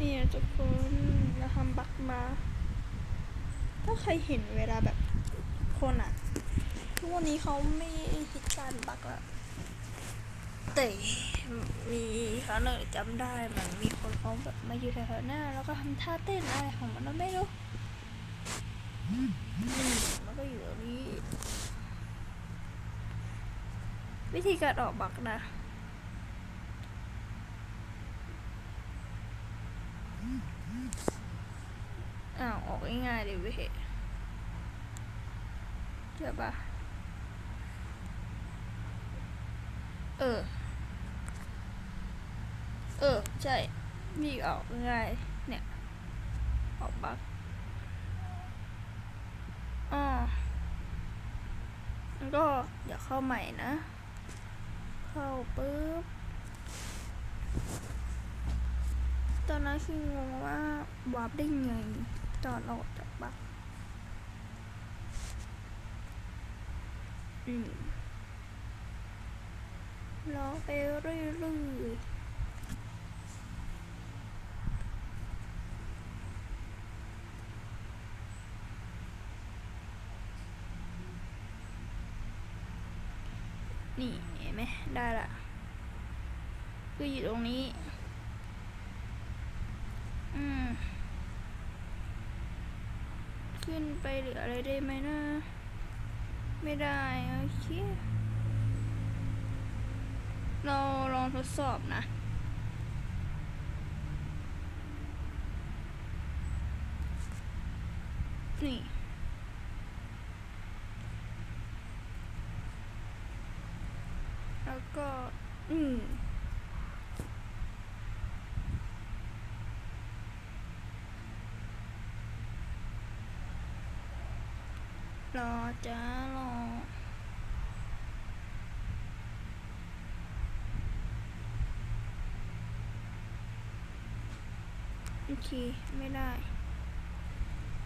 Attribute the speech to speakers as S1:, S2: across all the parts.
S1: นี่นะทุกคนเราทำบักมา ถ้าใครเห็นเวลาแบบคนอะทุกวันนี้เขาไม่ฮิตการบักละแต่มีครั้งหนึ่งจำได้เหมันมีคนเขาแบบมาอยู่แถวๆหน้า แล้วก็ทำท่าเต้นอะไรของมันไม่รู้มันก็อยู่ตรงนี้ วิธีการออกบักนะ อ้าวออกง่ายๆเลยเว้ยเชื่อปะเออ เออ ใช่มีออกง่ายเนี่ย ออกบักอ๋อแล้วก็เดี๋ยวเข้าใหม่นะ เข้าปุ๊บ ตอนนั้นคืองงว่าวาร์ปได้ไงตอนเราออกจากบักอืมรอไปเรื่อยๆนี่เห็นไหมได้ละ คืออยู่ตรงนี้ อืม ขึ้นไปหรืออะไรได้ไหมนะไม่ได้ โอเค เราลองทดสอบนะ นี่ แล้วก็ อืม รอจ้ารอโอเค ไม่ได้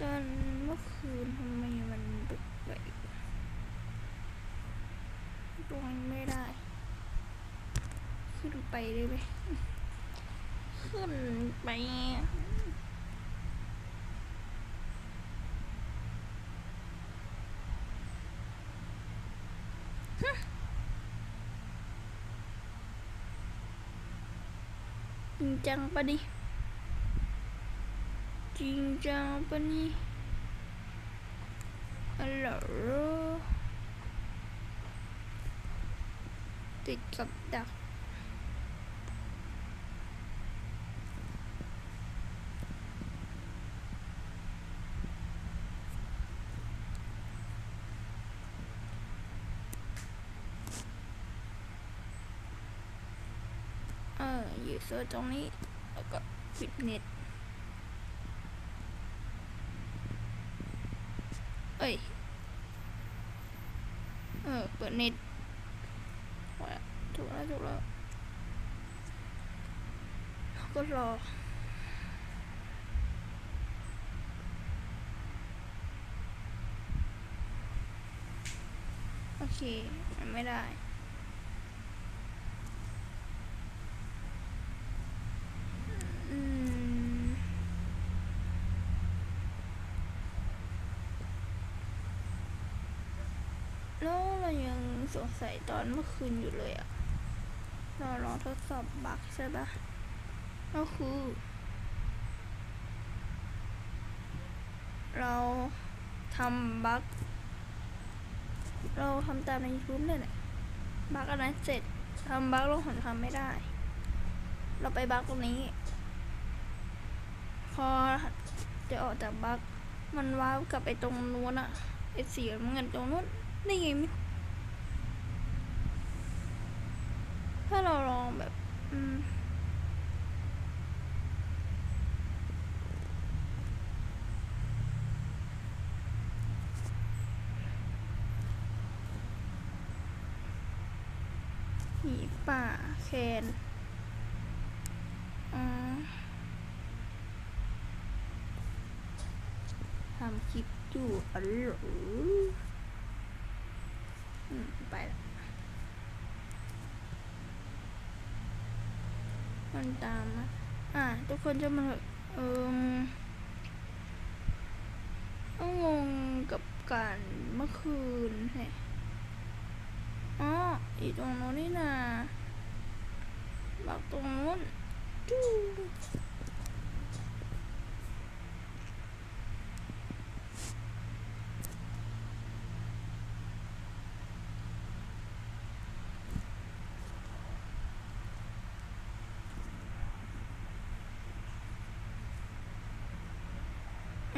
S1: ตอนเมื่อคืนทำไมมันบึกไปตรงไม่ได้ ขึ้นไปได้ไหมขึ้นไป จริงจังปะดิจริงจังปะนี่ฮัลโหลติดกับดักเอ ออยู่โซนตรงนี้ แล้วก็ปิดเน็ต เอ้ย เออ เปิดเน็ตว่าถูกแล้วถูกแล้วก็รอโอเค มันไม่ได้ อืม แล้วเรายัง สงสัยตอนเมื่อคืนอยู่เลยอะเราลองทดสอบบักใช่ปะก็คือ เราทำบักเราทำตามใน YouTube เนี่ยแหละบักอันนั้นเสร็จทำบักเราหนทำไม่ได้ เราไปบักตรงนี้ พอจะออกจากบักมันว้าวกลับไปตรงนู้นอะไอเสียเงินตรงนู้นนี่ไงไม่ ถ้าเราลองแบบ อืมหีป่าแคนทำคลิปอยู่อ๋อไปละ มันตามมาอะทุกคนจะมาเถอะเอิมต้องงงกับการเมื่อคืนแฮะอ๋ออีตรงโน้นนี่นาบักตรงนู้นจู้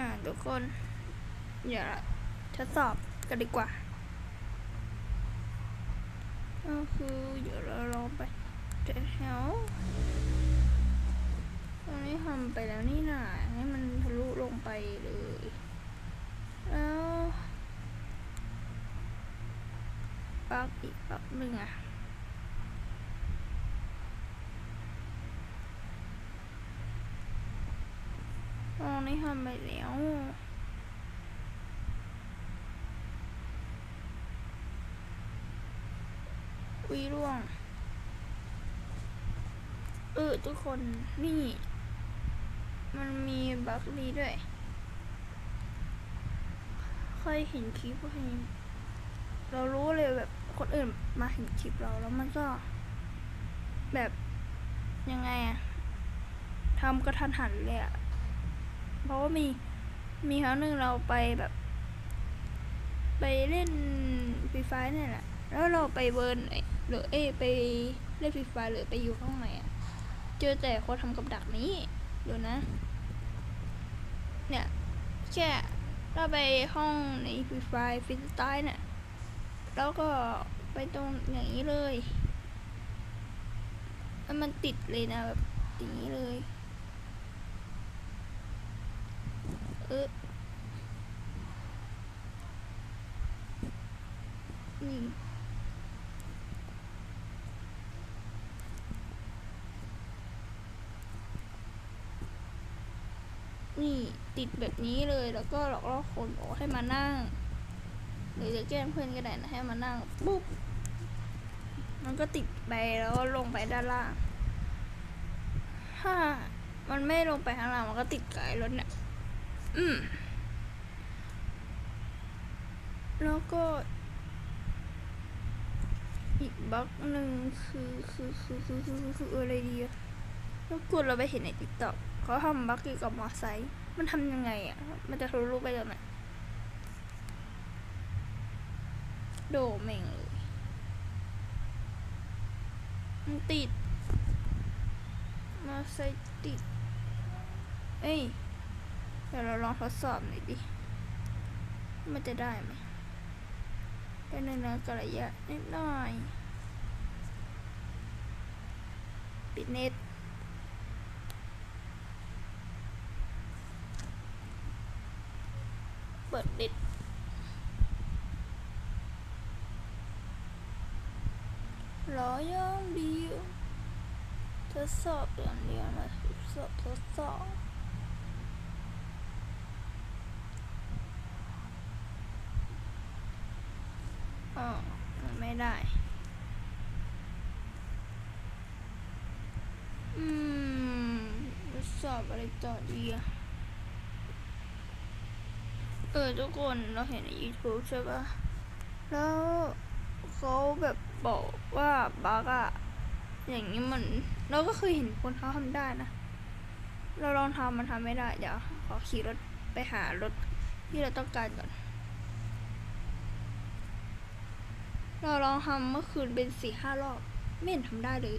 S1: อะทุกคนอย่าทดสอบกันดีกว่าก็คือเดี๋ยวเราลองไปแถวตรงนี้ทำไปแล้วนี่นาให้มันทะลุลงไปเลย แล้วปักอีกปักหนึ่งอะ ตรงนี้ทำไปแล้ววีร่วง เออทุกคนนี่ มันมีบัคนี้ด้วย เคยเห็นคลิปเคยเห็นเรารู้เลยแบบคนอื่นมาเห็นคลิปเราแล้วมันก็ แบบยังไงอะทำกระทันหันเลยอะ ราะว่ามีมีครั้งหนึ่งเราไปแบบ ไปเล่นฟรีไฟเนี่ยแหละ แล้วเราไปเบิร์นไอ้หรือเอไปเล่นฟรีไฟหรือไปอยู่ข้างในอะเจอแต่คนทำกับดักนี้เดี๋ยวนะ เนี่ยแค่เราไปห้องในฟรีไฟฟิสไตล์เนี่ยแล้วก็ไปตรงอย่างนี้เลยแล้วมันติดเลยนะแบบอย่างนี้เลย เออนี่นี่ติดแบบนี้เลยแล้วก็หลอกล่อคนบอกให้มานั่งหรือจะแกล้งเพื่อนก็ได้นะให้มานั่งปุ๊บมันก็ติดไปแล้วลงไปด้านล่างถ้ามันไม่ลงไปข้างล่างมันก็ติดกับไอ้รถเนี่ย อืม แล้วก็ อีกบล็อกหนึ่งคือคือคือคือคือคือคืออะไรดีอะแล้วกดเราไปเห็นในติ๊กต็อกเขาทำบล็อกเกี่ยวกับมอไซค์มันทำยังไงอะมันจะทะลุไปตรงไหนโดเม่งเลยมันติด มาใส่ติด เอ้ย เดี๋ยวเราลองทดสอบหน่อยดิ มันจะได้ไหมเป็นในนะกระยะนิดหน่อย ปิดเน็ตเปิดเน็ตรอย่างเดียวทดสอบอย่างเดียวมาทดสอบทดสอบ อ๋อไม่ได้ อืมสอบอะไรต่อดีอะเออทุกคนเราเห็นใน YouTube ใช่ปะแล้วเขาแบบบอกว่าบักอะอย่างนี้มัน เราก็เคยเห็นคนเขาทำได้นะ เราลองทำมันทำไม่ได้ เดี๋ยวขอขี่รถไปหารถที่เราต้องการก่อน เราลองทำเมื่อคืนเป็นสี่ห้ารอบ ไม่เห็นทำได้เลย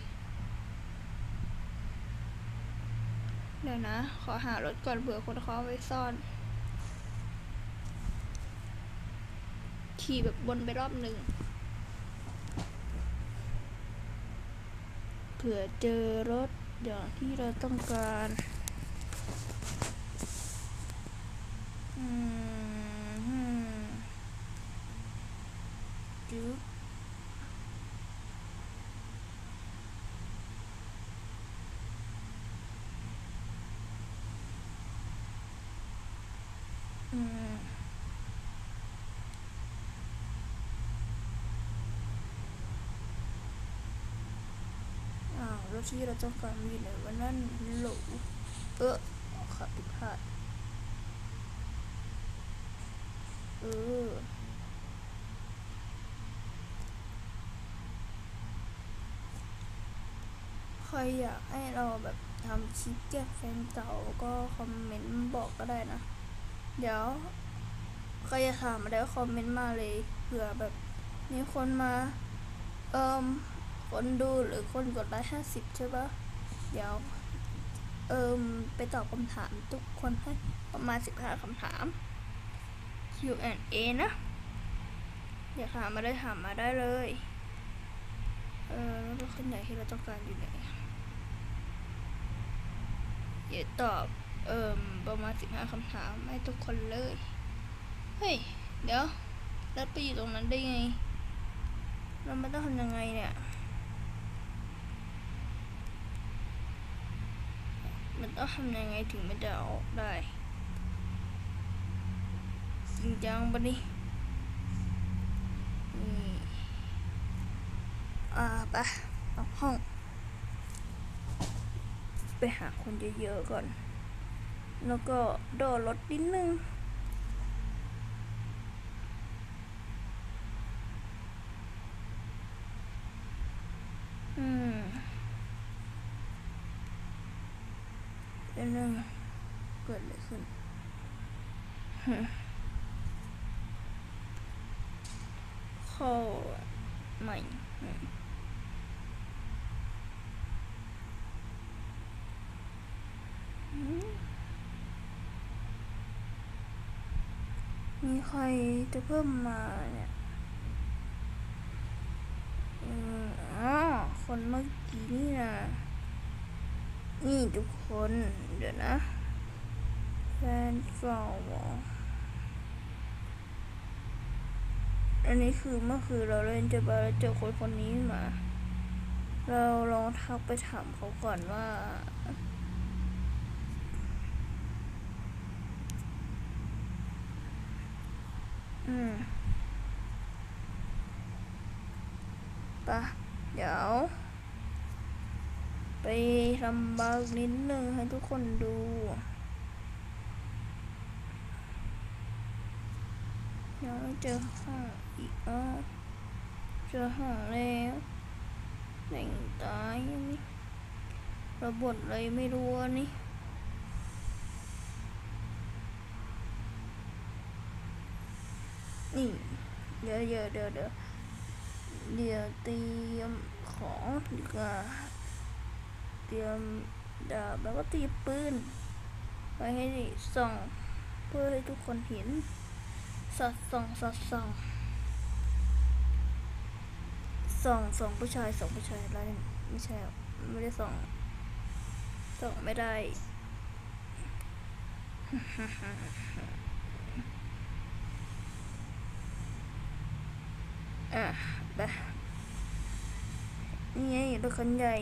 S1: เดี๋ยวนะ ขอหารถก่อนเผื่อคนเขาเอาไปซ่อน ขี่แบบวนไปรอบหนึ่งเผื่อเจอรถอย่างที่เราต้องการ อืมจุ๊บอืมอ้าวรถ ถ ที่เราต้องการอยู่ไหนวันนั้นโหลเออขับผิดพลาดเออใครอยากให้เราแบบทำคลิปแก้แฟนเก่าก็คอมเมนต์บอกก็ได้นะ เดี๋ยวใครจะถามมาแล้วคอมเมนต์มาเลยเผื่อแบบมีคนมา เอิม คนดูหรือคนกดไลค์ห้าสิบใช่ปะเดี๋ยว เอิมไปตอบคำถามทุกคนให้ประมาณสิบห้าคำถาม Q&A นะอยากถามมาได้ถามมาได้เลย เออแล้วรถคันใหญ่ที่เราต้องการอยู่ไหนเดี๋ยวตอบเอิมประมาณสิบห้าคำถามให้ทุกคนเลย เฮ้ย เดี๋ยวรัดไปอยู่ตรงนั้นได้ไง เราไม่ต้องทำยังไงเนี่ย มันต้องทำยังไงถึงมันจะออกได้จริงจังปะนี่นี่อ่าไปเอกห้อง ไปหาคนเยอะๆก่อน แล้วก็โดดรถนิดนึง อืมเดี๋ยว นึงเกิดอะไรขึ้นเขาใหม่มีใครจะเพิ่มมาเนี่ยอ๋อคนเมื่อกี้นี่นะ นี่ทุกคนเดี๋ยวนะแฟนเก่าเหรออันนี้คือเมื่อคืนเราเล่นเจอบาแล้วเจอคนคนนี้มา เราลองทักไปถามเขาก่อนว่าอืมปะเดี๋ยว ไปทำบักนิดนึงให้ทุกคนดูเดี๋ยวเจอห้องอีกอ๋อเจอห้องแล้วแหล่งตายนี่ระบทอะไรไม่รู้อันนี่นี่เดี๋ยวเดี๋ยวเดี๋ยวเดี๋ยวเดี๋ยวเตรียมของดีกว่า ตรียมดาบแล้วก็ตีปืนไว้ให้ส่องเพื่อให้ทุกคนเห็นสอดส่องสอดส่องส่องส่องผู้ชายส่องผู้ชายอะไรไม่ใช่ไม่ได้ส่องส่องไม่ได้อะไปนี่ไงรถคันใหญ่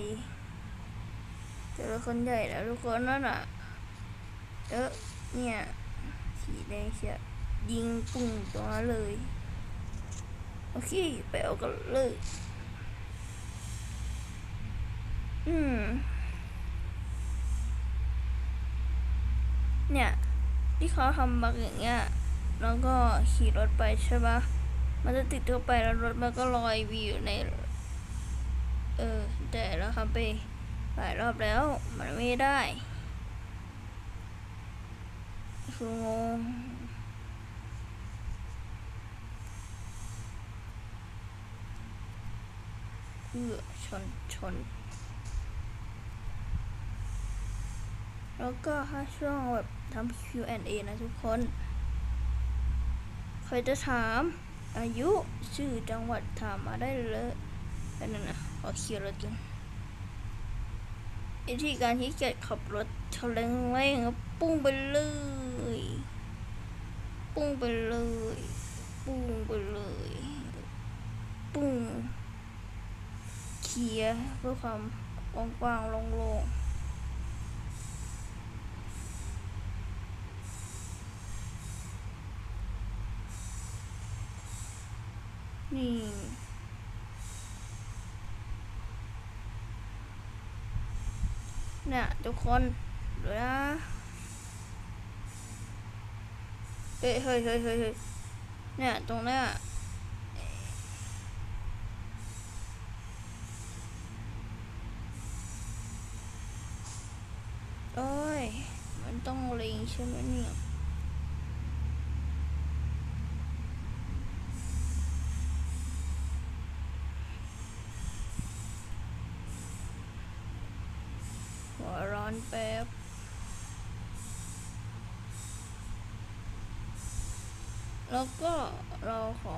S1: เจอคนใหญ่แล้วทุกคนนั่นอะเออเนี่ยสีแดงเชียยิงปุ่งตัวนั้นเลย โอเค ไปเอากันเลย อืม เนี่ย ที่เขาทำบักอย่างเงี้ย แล้วก็ขี่รถไปใช่ปะมันจะติดเข้าไปแล้วรถมันก็ลอยวีอยู่ใน เออแต่เราทำไป หลายรอบแล้ว มันไม่ได้ คืองงเอือชนชน แล้วก็ถ้าช่วงแบบทำ Q&A นะทุกคนใครจะถามอายุชื่อจังหวัดถามมาได้เลยอันนั้นนะขอเคียร์รถกัน วิธีการที่เกียจขับรถเฉลงแรงปุ้งไปเลย ปุ้งไปเลย ปุ้งไปเลย ปุ้งเคลียเพื่อความกว้างๆโล่งๆนี่ เนี่ยทุกคนดูนะเฮ้ยเฮ้ยเฮ้ยเฮ้ยเนี่ยตรงเนี้ยโอ้ยมันต้องเล็งใช่ไหมเนี่ย หัวร้อน แป๊บแล้วก็เราขอ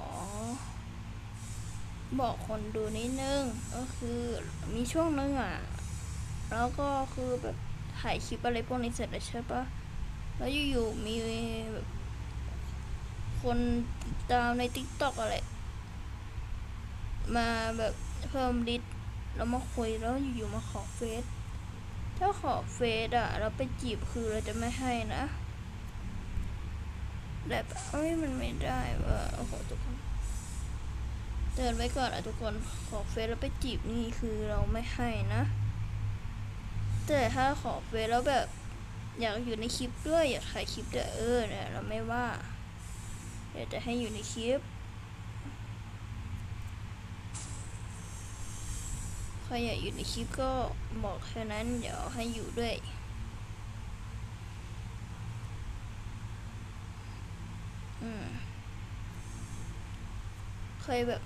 S1: บอกคนดูนิดนึง ก็คือมีช่วงนึงอะ แล้วก็คือแบบถ่ายคลิปอะไรพวกนี้เสร็จแล้วใช่ปะแล้วอยู่ๆมีแบบคนตามใน t ิ k t o k อะไร มาแบบเพิ่มลิสต์แล้วมาคุยแล้วอยู่ๆมาขอเฟซ ถ้าขอเฟซอะเราไปจีบคือเราจะไม่ให้นะแบบเอ้ยมันไม่ได้ว่าโอ้โหทุกคนเตือนไว้ก่อนอะทุกคนขอเฟซแล้วไปจีบนี่คือเราไม่ให้นะ แต่ถ้าขอเฟซแล้วแบบ อยากอยู่ในคลิปด้วยอยากถ่ายคลิปด้วยเออเนี่ยเราไม่ว่าเดี๋ยวจะให้อยู่ในคลิป ครอยากอยู่ในคลิปก็บอกแค่นั้นเดี๋ยวให้อยู่ด้วยเคยแบบ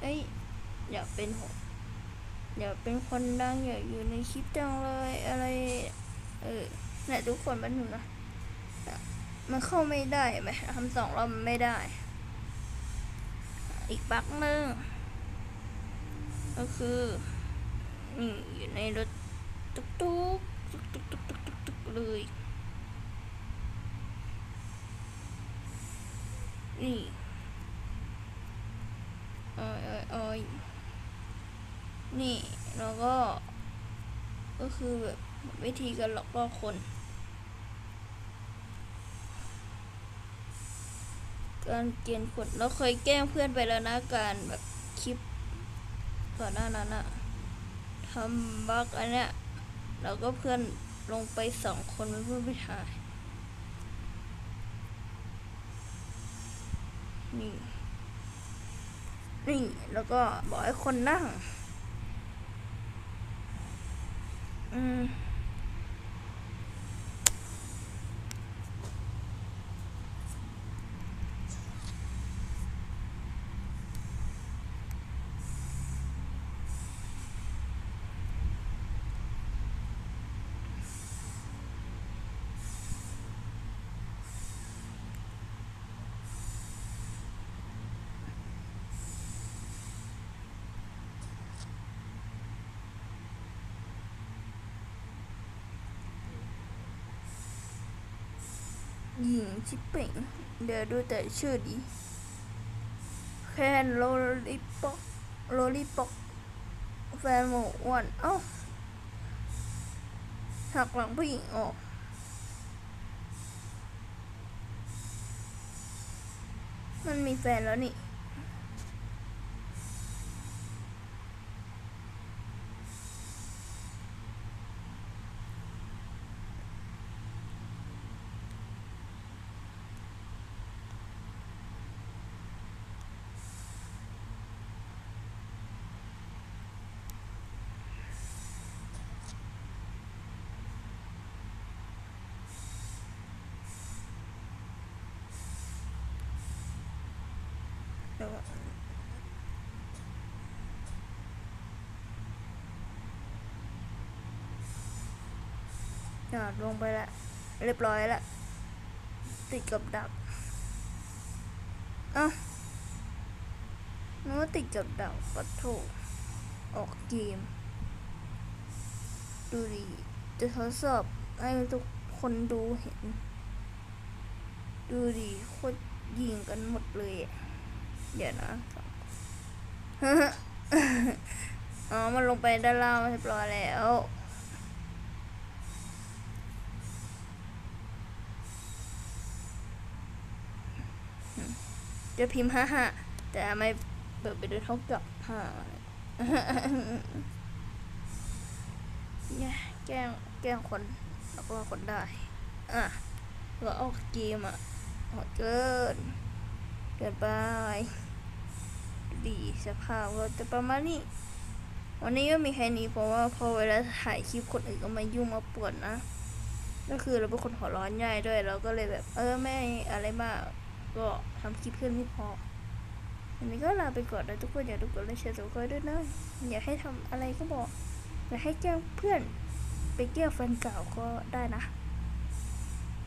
S1: เอ้ย อยากเป็นหอยากเป็นคนดังอยากอยู่ในคลิปจังเลยอะไร เออเนี่ยทุกคนมันหนูนะ มันเข้าไม่ได้ไหมทำสองรอบมันไม่ได้ อีกปักหนึ่งก็คือ นี่อยู่ในรถตุ๊กตุ๊กตุ๊กตุ๊กตุ๊กตุ๊กตุ๊กตุ๊กเลยนี่เอ้ยเอ้ยเอ้ยนี่แล้วก็ ก็คือแบบวิธีการหลอกล่อคน การเกณฑ์คนเราเคยแกล้งเพื่อนไปแล้วนะการแบบคลิปก่อนหน้านั้นอะ ทำบั๊กอันเนี้ยเราก็เพื่อนลงไปสองคนเพื่อนไปถ่ายนี่นี่แล้วก็บอกให้คนนั่ง อืม หญิงชิปเป่งเดี๋ยวดูแต่ชื่อดีแคนโลลิปอกโลลิปอกแฟนหมูอ้วนเอ้าหักหลังผู้หญิงออกมันมีแฟนแล้วนี่ อ่าลงไปแล้วเรียบร้อยแล้วติดกับดักเอะนึกว่าติดกับดักปัดโถออกเกม ดูดิจะทดสอบให้ทุกคนดูเห็น ดูดิโคตรยิงกันหมดเลยเดี๋ยวนะอ๋อ มันลงไปด้านล่างเรียบร้อยแล้ว จะพิมพ์ห้าห้าแต่ไม่เปิดไปดูเท่ากับห้าเนี่ยแกล้งแกล้งคนแล้วก็คนได้ อะเราออกเกมอะโหดเกินเกินไปดีสภาพก็จะประมาณนี้ วันนี้ก็มีแค่นี้เพราะว่าพอเวลาถ่ายคลิปคนอื่นก็มายุ่งมาปวดนะ ก็คือเราเป็นคนหัวร้อนง่ายด้วยเราก็เลยแบบ เออไม่อะไรมาก ก็ทำคลิปเพื่อนไม่พอวันนี้ก็ลาไปก่อนนะทุกคนอย่าทุกคนเลยเชียร์ตัวก็ด้วยนะอยากให้ทำอะไรก็บอกอยากให้แกล้งเพื่อนไปแกล้งแฟนเก่าก็ได้นะ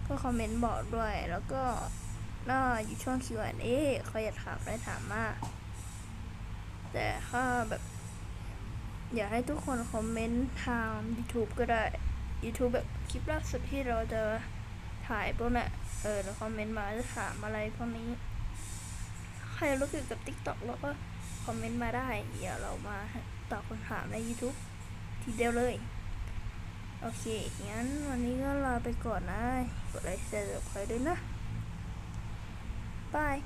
S1: ก็คอมเมนต์บอกด้วย แล้วก็น่าอยู่ช่วง Q&A ใครอยากถามได้ถามมาแต่ถ้าแบบ อยากให้ทุกคนคอมเมนต์ทาง YouTube ก็ได้ YouTube แบบคลิปล่าสุดที่เราจะ ถ่ายพวกน่ะเออแล้วคอมเมนต์มาจะถามอะไรพวกนี้ ใครรู้เกี่ยวกับ TikTok แล้วก็คอมเมนต์มาได้เดี๋ยวเรามาตอบคำถามใน YouTube ทีเดียวเลย โอเค งั้นวันนี้ก็ลาไปก่อนนะ กดไลค์แชร์กับใครด้วยนะ บาย